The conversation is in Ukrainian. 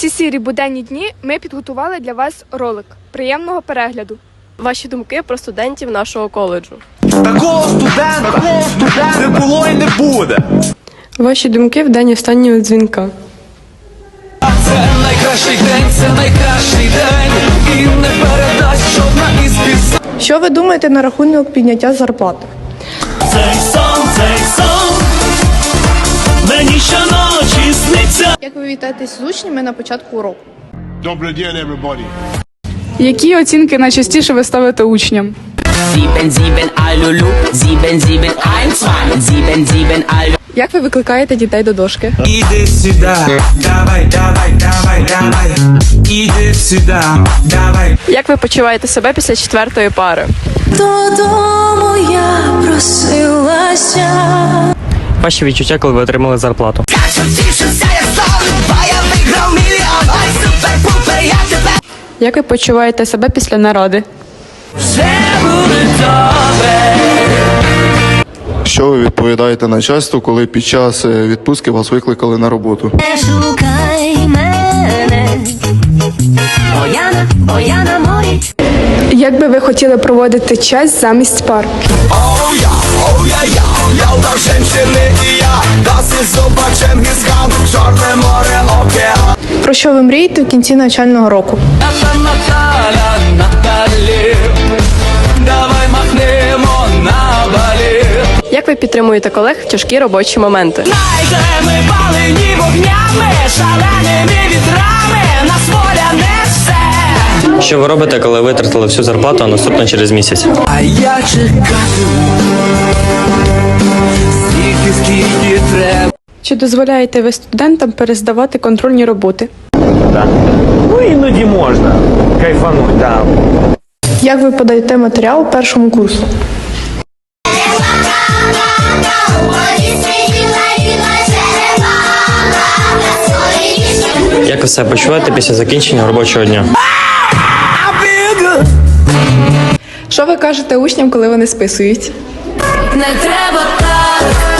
ці сірі буденні дні ми підготували для вас ролик. Приємного перегляду. Ваші думки про студентів нашого коледжу. Такого студента, такого студента не було і не буде. Ваші думки в день останнього дзвінка. Це найкращий день, це найкращий день, і не передасть жодна із пісень. Що ви думаєте на рахунок підняття зарплат? Цей сон, цей сон, мені щоночі вітаєтесь з учнями на початку уроку? Добрий день, everybody. Які оцінки найчастіше ви ставите учням? Як ви викликаєте дітей до дошки? Іди сюди, давай, давай, давай, давай. Іди сюди, давай. Як ви почуваєте себе після четвертої пари? Додому я просилася. Ваші відчуття, коли ви отримали зарплату. Як ви почуваєте себе після наради? Все буде добре. Що ви відповідаєте начальству, коли під час е, відпустки вас викликали на роботу? Не шукай мене, бо я на, бо я на морі. Як би ви хотіли проводити час замість пар? Оу я, Про що ви мрієте в кінці навчального року? Наталі, давай махнемо на балі. Як ви підтримуєте колег в тяжкі робочі моменти? Найдемо палені вогнями, шаленими вітрами, нас воля несе. Що ви робите, коли витратили всю зарплату, а наступно через місяць? А я чекатиму, скільки, скільки. Чи дозволяєте ви студентам перездавати контрольні роботи? Ну іноді можна. Кайфануть, да. Як ви подаєте матеріал першому курсу? Як ви себе почуваєте після закінчення робочого дня? Що ви кажете учням, коли вони списують? Не треба так,